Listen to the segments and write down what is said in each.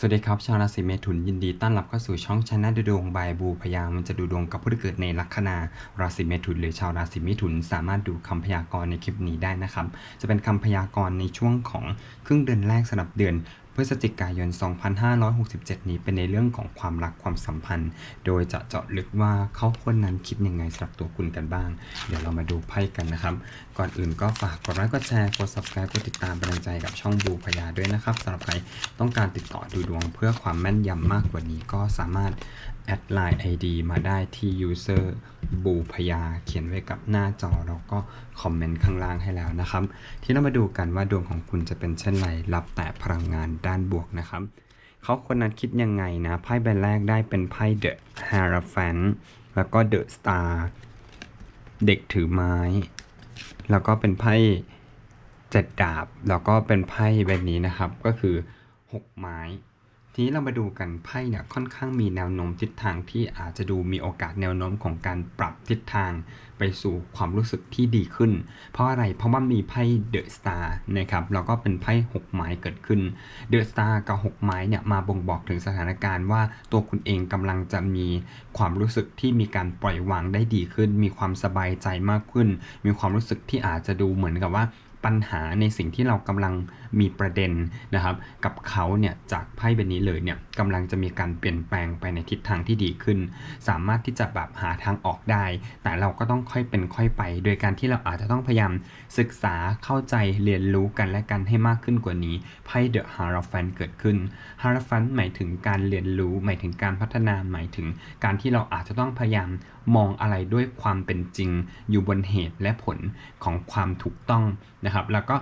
สวัสดีครับ ชาวราศีเมถุนยินดีต้อนรับเข้าสู่ช่องชนะดูดวงบายบูพยามันจะดูดวงกับผู้ที่เกิดในลัคนาราศีเมถุน หรือชาวราศีเมถุน สามารถดูคำพยากรณ์ในคลิปนี้ได้นะครับ จะเป็นคำพยากรณ์ในช่วงของครึ่งเดือนแรกสำหรับเดือน พฤศจิกายน 2567 นี้เป็นในเรื่องของความรักความสัมพันธ์ โดยจะเจาะลึกว่าเขาคนนั้นคิดยังไงสำหรับตัวคุณกันบ้าง เดี๋ยวเรามาดูไพ่กันนะครับ ก่อนอื่นก็ฝากกดไลค์กดแชร์กด subscribe กดติดตามเป็นกำลังใจกับช่องบูพยาด้วยนะครับสำหรับใครต้องการติดต่อดูดวงเพื่อความแม่นยำมากกว่านี้ก็สามารถ แอดไลน์ ID มาได้ที่ user บูพยา เขียนไว้กับหน้าจอแล้วก็คอมเมนต์ข้างล่างให้แล้วนะครับ ที่เรามาดูกันว่าดวงของคุณจะเป็นเช่นไรรับแต่พลังงานด้านบวกนะครับเขาคนนั้นคิดยังไงนะ ไพ่ใบแรกได้เป็นไพ่ The Hierophant แล้วก็ The Star เด็กถือไม้ แล้วก็เป็นไพ่เจ็ดดาบ แล้วก็เป็นไพ่แบบนี้นะครับ ก็คือ 6 ไม้ ทีนี้เรามาดูกันไพ่เนี่ยค่อนข้างมีแนวโน้มทิศทางที่อาจจะดูมีโอกาสแนวโน้มของการปรับทิศทางไปสู่ความรู้สึกที่ดีขึ้น เพราะอะไรเพราะว่ามีไพ่เดอะสตาร์นะครับแล้วก็เป็นไพ่6ไม้เกิดขึ้นเดอะสตาร์กับ6ไม้เนี่ยมาบ่งบอกถึงสถานการณ์ว่าตัวคุณเองกำลังจะมีความรู้สึกที่มีการปล่อยวางได้ดีขึ้น มีความสบายใจมากขึ้น มีความรู้สึกที่อาจจะดูเหมือนกับว่า ปัญหาในสิ่งที่เรากำลังมีประเด็นนะครับ กับเขาเนี่ยจากไพ่ใบนี้เลยเนี่ยกำลังจะมีการเปลี่ยนแปลงไปในทิศทางที่ดีขึ้น สามารถที่จะแบบหาทางออกได้ แต่เราก็ต้องค่อยเป็นค่อยไป โดยการที่เราอาจจะต้องพยายามศึกษาเข้าใจเรียนรู้กันและกันให้มากขึ้นกว่านี้ไพ่เดอะฮาราฟันเกิดขึ้นฮาราฟันหมายถึงการเรียนรู้ หมายถึงการพัฒนาหมายถึง การที่เราอาจจะต้องพยายามมองอะไรด้วยความเป็นจริง อยู่บนเหตุและผลของความถูกต้องนะครับ แล้วก็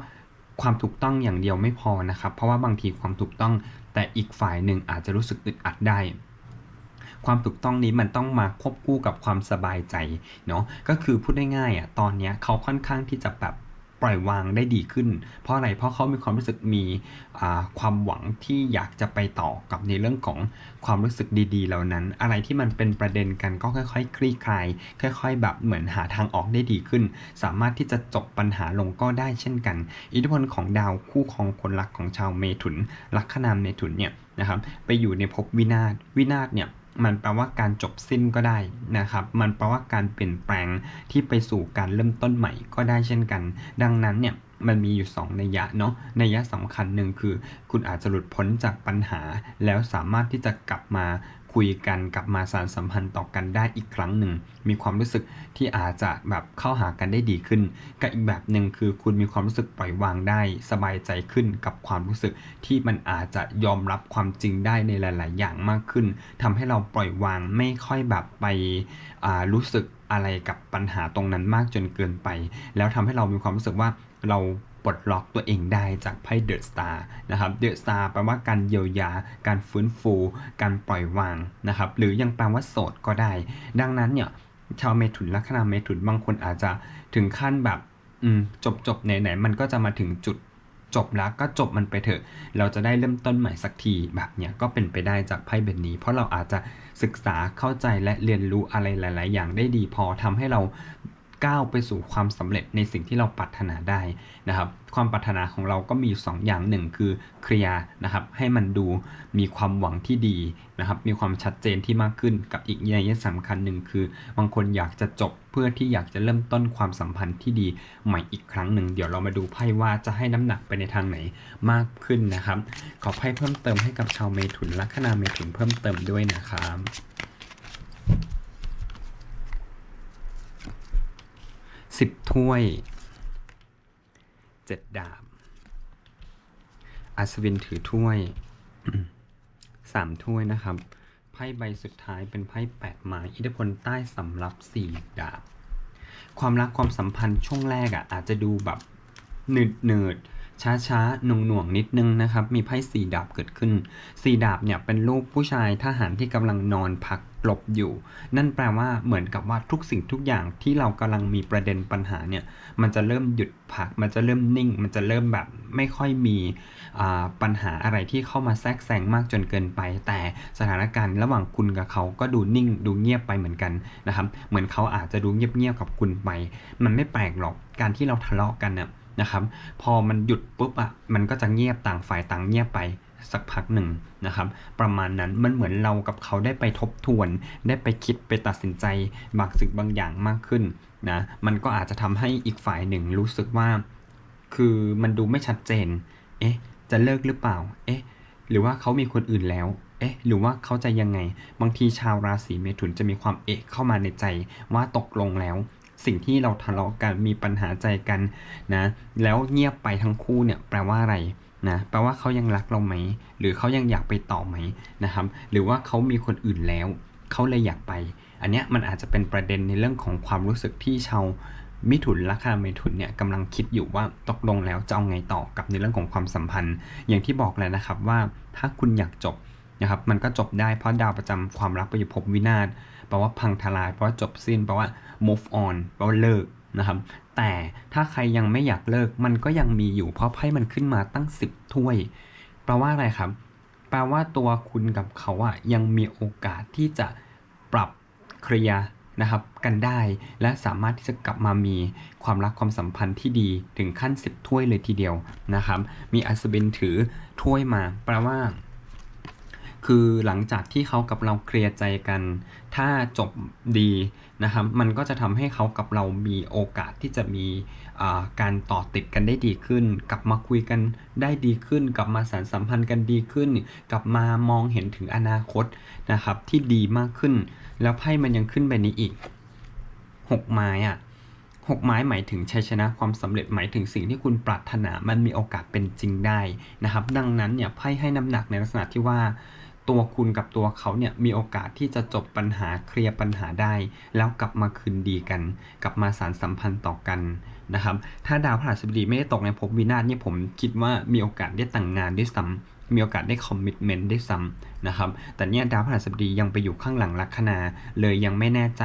ความถูกต้องอย่างเดียวไม่พอนะครับ เพราะว่าบางทีความถูกต้องแต่อีกฝ่ายหนึ่งอาจจะรู้สึกอึดอัดได้ ความถูกต้องนี้มันต้องมาควบคู่กับความสบายใจเนาะก็คือพูดได้ง่ายอะตอนนี้เขาค่อนข้างที่จะแบบ ปล่อยวางได้ดีขึ้น เพราะอะไรเพราะเขามีความรู้สึกมีความหวังที่อยากจะไปต่อกับในเรื่องของความรู้สึกดี ๆ เหล่านั้น อะไรที่มันเป็นประเด็นกันก็ค่อย ๆ คลี่คลาย ค่อย ๆ แบบเหมือนหาทางออกได้ดีขึ้น สามารถที่จะจบปัญหาลงก็ได้เช่นกัน อิทธิพลของดาวคู่ครองคนรักของชาวเมถุนลัคนามเมถุนเนี่ยนะครับไปอยู่ในภพวินาศวินาศเนี่ย มันแปลว่าการจบสิ้นก็ได้นะครับ มันแปลว่าการเปลี่ยนแปลงที่ไปสู่การเริ่มต้นใหม่ก็ได้เช่นกัน ดังนั้นเนี่ยมันมีอยู่ 2 นัยยะเนาะนัยยะสำคัญหนึ่งคือ คุณอาจจะหลุดพ้นจากปัญหา แล้วสามารถที่จะกลับมา คุยกันกลับมาสารสัมพันธ์ต่อกันได้อีกครั้งหนึ่ง มีความรู้สึกที่อาจจะแบบเข้าหากันได้ดีขึ้น กับอีกแบบหนึ่งคือคุณมีความรู้สึกปล่อยวางได้ สบายใจขึ้นกับความรู้สึกที่มันอาจจะยอมรับความจริงได้ในหลาย ๆ อย่างมากขึ้นทำให้เราปล่อยวางไม่ค่อยแบบไปรู้สึกอะไรกับปัญหาตรงนั้นมากจนเกินไป แล้วทำให้เรามีความรู้สึกว่าเรา ปลดล็อกตัวเองได้จากไพ่เดอะสตาร์นะครับเดอะสตาร์แปลว่าการเยียวยา การฟื้นฟู การปล่อยวางนะครับหรือยังแปลว่าโสดก็ได้ ดังนั้นเนี่ยชาวเมถุนลัคนาเมถุนบางคนอาจจะถึงขั้นแบบจบจบไหนไหนๆมันก็จะมาถึงจุดจบแล้วก็จบมันไปเถอะ เราจะได้เริ่มต้นใหม่สักทีแบบเนี้ยก็เป็นไปได้จากไพ่เบนนี้ เพราะเราอาจจะศึกษาเข้าใจและเรียนรู้อะไรหลาย ๆ อย่างได้ดีพอทำให้เรา ก้าวไปสู่ความสำเร็จในสิ่งที่เราปรารถนาได้นะครับ ความปรารถนาของเราก็มีอยู่สองอย่างหนึ่งคือเคลียร์นะครับ ให้มันดูมีความหวังที่ดีนะครับ มีความชัดเจนที่มากขึ้นกับอีกนัยสำคัญหนึ่งคือบางคนอยากจะจบเพื่อที่อยากจะเริ่มต้นความสัมพันธ์ที่ดีใหม่อีกครั้งหนึ่งเดี๋ยวเรามาดูไพ่ว่าจะให้น้ำหนักไปในทางไหนมากขึ้นนะครับ ขอไพ่เพิ่มเติมให้กับชาวเมถุนลัคนาเมถุนเพิ่มเติมด้วยนะครับ สิบถ้วยเจ็ดดาบ อัศวินถือถ้วยสามถ้วยนะครับ ไพ่ใบสุดท้ายเป็นไพ่แปดไม้อิทธิพลใต้สำรับสี่ดาบ ความรักความสัมพันธ์ช่วงแรกอะอาจจะดูแบบหนืดหนืด ช้าช้าหน่วงหน่วงนิดนึงนะครับ มีไพ่สี่ดาบเกิดขึ้นสี่ดาบเนี่ยเป็นรูปผู้ชายทหารที่กำลังนอนพักหลบอยู่ นั่นแปลว่าเหมือนกับว่าทุกสิ่งทุกอย่างที่เรากำลังมีประเด็นปัญหาเนี่ย มันจะเริ่มหยุดพัก มันจะเริ่มนิ่ง มันจะเริ่มแบบไม่ค่อยมีปัญหาอะไรที่เข้ามาแทรกแซงมากจนเกินไป แต่สถานการณ์ระหว่างคุณกับเขาก็ดูนิ่ง ดูเงียบไปเหมือนกันนะครับ เหมือนเขาอาจจะดูเงียบๆกับคุณไป มันไม่แปลกหรอก การที่เราทะเลาะกันเนี่ย นะครับ พอมันหยุดปุ๊บอะมันก็จะเงียบต่างฝ่ายต่างเงียบไปสักพักหนึ่งนะครับ ประมาณนั้นมันเหมือนเรากับเขาได้ไปทบทวน ได้ไปคิดไปตัดสินใจบางสิ่งบางอย่างมากขึ้นนะมันก็อาจจะทำให้อีกฝ่ายหนึ่งรู้สึกว่า คือมันดูไม่ชัดเจน เอ๊ะ จะเลิกหรือเปล่า เอ๊ะ หรือว่าเขามีคนอื่นแล้ว เอ๊ะ หรือว่าเขาจะยังไง บางทีชาวราศีเมถุนจะมีความเอะเข้ามาในใจว่าตกลงแล้ว สิ่งที่เราทะเลาะกันมีปัญหาใจกันนะ แล้วเงียบไปทั้งคู่เนี่ยแปลว่าอะไรนะแปลว่าเขายังรักเราไหม หรือเขายังอยากไปต่อไหมนะครับ หรือว่าเขามีคนอื่นแล้วเขาเลยอยากไป อันเนี้ยมันอาจจะเป็นประเด็นในเรื่องของความรู้สึกที่ชาวมิถุนราคาเมถุนเนี่ยกำลังคิดอยู่ว่าตกลงแล้วจะเอาไงต่อกับในเรื่องของความสัมพันธ์ อย่างที่บอกแล้วนะครับว่าถ้าคุณอยากจบนะครับมันก็จบได้เพราะดาวประจำความรักไปอยู่ภพวินาศ แปลว่าพังทลายแปลว่าจบสิ้นแปลว่า move on แปลว่าเลิกนะครับแต่ถ้าใครยังไม่อยากเลิกมันก็ยังมีอยู่เพราะไพ่มันขึ้นมาตั้ง 10 ถ้วย แปลว่าอะไรครับ แปลว่าตัวคุณกับเขาอะยังมีโอกาสที่จะปรับเคลียร์นะครับกันได้และสามารถที่จะกลับมามีความรักความสัมพันธ์ที่ดีถึงขั้น 10 ถ้วยเลยทีเดียวนะครับ มีอัศวินถือถ้วยมา แปลว่า คือหลังจากที่เขากับเราเคลียร์ใจกัน ถ้าจบดีนะครับมันก็จะทำให้เขากับเรามีโอกาสที่จะมีการต่อติดกันได้ดีขึ้น กลับมาคุยกันได้ดีขึ้น กลับมาสานสัมพันธ์กันดีขึ้น กลับมามองเห็นถึงอนาคตนะครับที่ดีมากขึ้น แล้วไพ่มันยังขึ้นไปนี้อีกหกไม้อะหกไม้หมายถึงชัยชนะความสำเร็จหมายถึงสิ่งที่คุณปรารถนามันมีโอกาสเป็นจริงได้นะครับ ดังนั้นเนี่ยไพ่ให้น้ำหนักในลักษณะที่ว่า ตัวคุณกับตัวเขาเนี่ยมีโอกาสที่จะจบปัญหาเคลียร์ปัญหาได้ แล้วกลับมาคืนดีกัน กลับมาสารสัมพันธ์ต่อกันนะครับ ถ้าดาวพฤหัสบดีไม่ได้ตกในภพวินาศเนี่ยผมคิดว่ามีโอกาสได้แต่งงานด้วยซ้ำมีโอกาสได้คอมมิชเมนต์ได้ซ้ำนะครับ แต่เนี่ยดาวพฤหัสบดียังไปอยู่ข้างหลังลัคนาเลยยังไม่แน่ใจ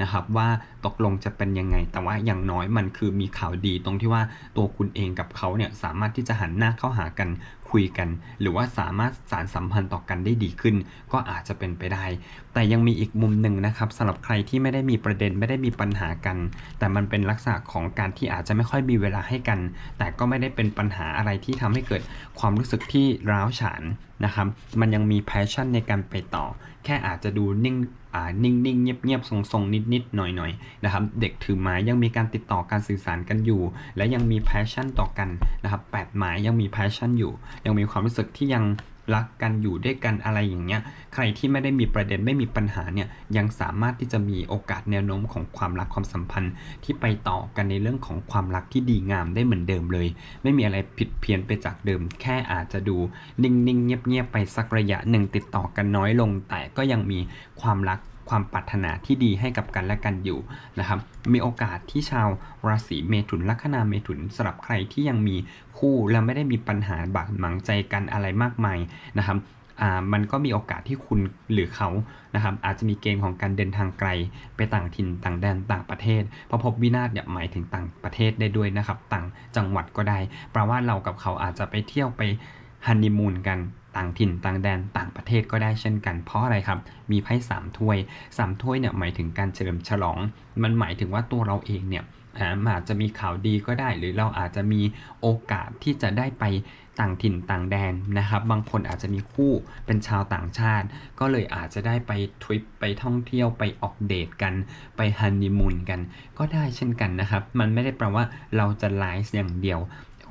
นะครับว่าตกลงจะเป็นยังไง แต่ว่าอย่างน้อยมันคือมีข่าวดีตรงที่ว่าตัวคุณเองกับเขาเนี่ยสามารถที่จะหันหน้าเข้าหากัน คุยกัน หรือว่าสามารถสารสัมพันธ์ต่อกันได้ดีขึ้น ก็อาจจะเป็นไปได้ แต่ยังมีอีกมุมหนึ่งนะครับสำหรับใครที่ไม่ได้มีประเด็นไม่ได้มีปัญหากัน แต่มันเป็นลักษณะของการที่อาจจะไม่ค่อยมีเวลาให้กัน แต่ก็ไม่ได้เป็นปัญหาอะไรที่ทำให้เกิดความรู้สึกที่ร้าวฉาน นะครับ มันยังมีแพชชั่นในการไปต่อ แค่อาจจะดูนิ่งอ่านิ่งๆ เงียบๆ ทรงๆ นิดๆ หน่อยๆ นะครับ เด็กถือไม้ยังมีการติดต่อการสื่อสารกันอยู่ และยังมีแพชชั่นต่อกันนะครับแปดไม้ยังมีแพชชั่นอยู่ ยังมีความรู้สึกที่ยัง รักกันอยู่ด้วยกันอะไรอย่างเงี้ยใครที่ไม่ได้มีประเด็นไม่มีปัญหาเนี่ยยังสามารถที่จะมีโอกาสแนวโน้มของความรักความสัมพันธ์ ที่ไปต่อกันในเรื่องของความรักที่ดีงามได้เหมือนเดิมเลย ไม่มีอะไรผิดเพี้ยนไปจากเดิม แค่อาจจะดูนิ่งๆเงียบๆไปสักระยะหนึ่งติดต่อกันน้อยลง แต่ก็ยังมีความรัก ความปรารถนาที่ดีให้กับกันและกันอยู่นะครับ มีโอกาสที่ชาวราศีเมถุนลัคนาเมถุนสำหรับใครที่ยังมีคู่และไม่ได้มีปัญหาบาดหมางใจกันอะไรมากมายนะครับอ่ามันก็มีโอกาสที่คุณหรือเขานะครับอาจจะมีเกณฑ์ของการเดินทางไกลไปต่างถิ่นต่างแดนต่างประเทศเพราะพบวินาศเนี่ยหมายถึงต่างประเทศได้ด้วยนะครับ ต่างจังหวัดก็ได้แปลว่าเรากับเขาอาจจะไปเที่ยวไปฮันนีมูนกัน ต่างถิ่นต่างแดนต่างประเทศก็ได้เช่นกัน เพราะอะไรครับ มีไพ่สามถ้วยสามถ้วยเนี่ยหมายถึงการเฉลิมฉลอง มันหมายถึงว่าตัวเราเองเนี่ยอาจจะมีข่าวดีก็ได้ หรือเราอาจจะมีโอกาสที่จะได้ไปต่างถิ่นต่างแดนนะครับ บางคนอาจจะมีคู่เป็นชาวต่างชาติ ก็เลยอาจจะได้ไปทริปไปท่องเที่ยวไปออกเดทกัน ไปฮันนีมูนกัน ก็ได้เช่นกันนะครับ มันไม่ได้แปลว่าเราจะไลฟ์อย่างเดียว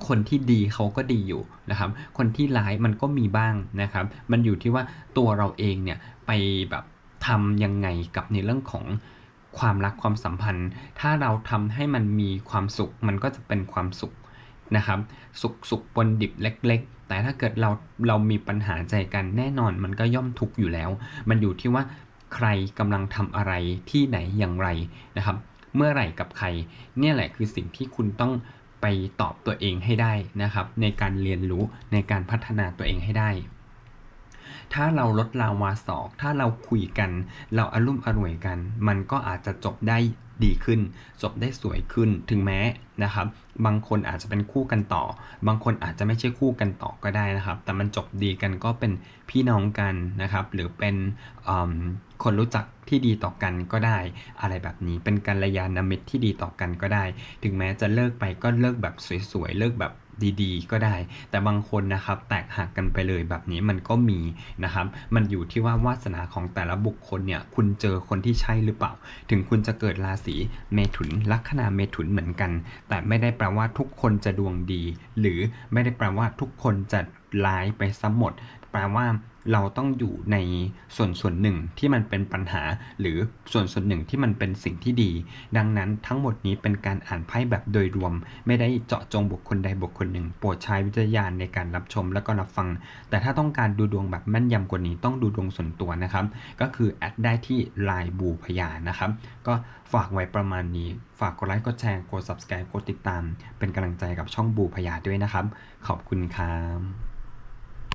คนที่ดีเขาก็ดีอยู่นะครับ คนที่ร้ายมันก็มีบ้างนะครับ มันอยู่ที่ว่าตัวเราเองเนี่ยไปแบบทำยังไงกับในเรื่องของความรักความสัมพันธ์ ถ้าเราทำให้มันมีความสุข มันก็จะเป็นความสุขนะครับ สุขสุขปนดิบเล็ก ๆ แต่ถ้าเกิดเราเรามีปัญหาใจกันแน่นอนมันก็ย่อมทุกข์อยู่แล้ว มันอยู่ที่ว่าใครกำลังทำอะไรที่ไหนอย่างไรนะครับ เมื่อไหร่กับใคร เนี่ยแหละคือสิ่งที่คุณต้อง ไปตอบตัวเองให้ได้นะครับ ในการเรียนรู้ในการพัฒนาตัวเองให้ได้ ถ้าเราลดลาวาสอก ถ้าเราคุยกัน เราอารุ่มอร่วยกัน มันก็อาจจะจบได้ ดีขึ้น จบได้สวยขึ้นถึงแม้นะครับ บางคนอาจจะเป็นคู่กันต่อ บางคนอาจจะไม่ใช่คู่กันต่อก็ได้นะครับ แต่มันจบดีกันก็เป็นพี่น้องกันนะครับ หรือเป็นคนรู้จักที่ดีต่อกันก็ได้ อะไรแบบนี้เป็นกัลยาณมิตรที่ดีต่อกันก็ได้ ถึงแม้จะเลิกไปก็เลิกแบบสวยๆเลิกแบบ ดีๆ ก็ได้ แต่บางคนนะครับแตกหักกันไปเลยแบบนี้มันก็มีนะครับ มันอยู่ที่ว่าวาสนาของแต่ละบุคคลเนี่ยคุณเจอคนที่ใช่หรือเปล่า ถึงคุณจะเกิดราศีเมถุนลัคนาเมถุนเหมือนกัน แต่ไม่ได้แปลว่าทุกคนจะดวงดี หรือไม่ได้แปลว่าทุกคนจะร้ายไปซะหมด แปลว่า เราต้องอยู่ในส่วนส่วนหนึ่งที่มันเป็นปัญหา หรือส่วนส่วนหนึ่งที่มันเป็นสิ่งที่ดี ดังนั้นทั้งหมดนี้เป็นการอ่านไพ่แบบโดยรวม ไม่ได้เจาะจงบุคคลใดบุคคลหนึ่ง โปรดใช้วิจารณญาณในการรับชมและก็รับฟัง แต่ถ้าต้องการดูดวงแบบแม่นยำกว่านี้ต้องดูดวงส่วนตัวนะครับ ก็คือแอดได้ที่ไลน์บูพยานะครับ ก็ฝากไว้ประมาณนี้ ฝากกดไลค์กดแชร์กด subscribe กดติดตาม เป็นกำลังใจกับช่องบูพยาด้วยนะครับ ขอบคุณครับ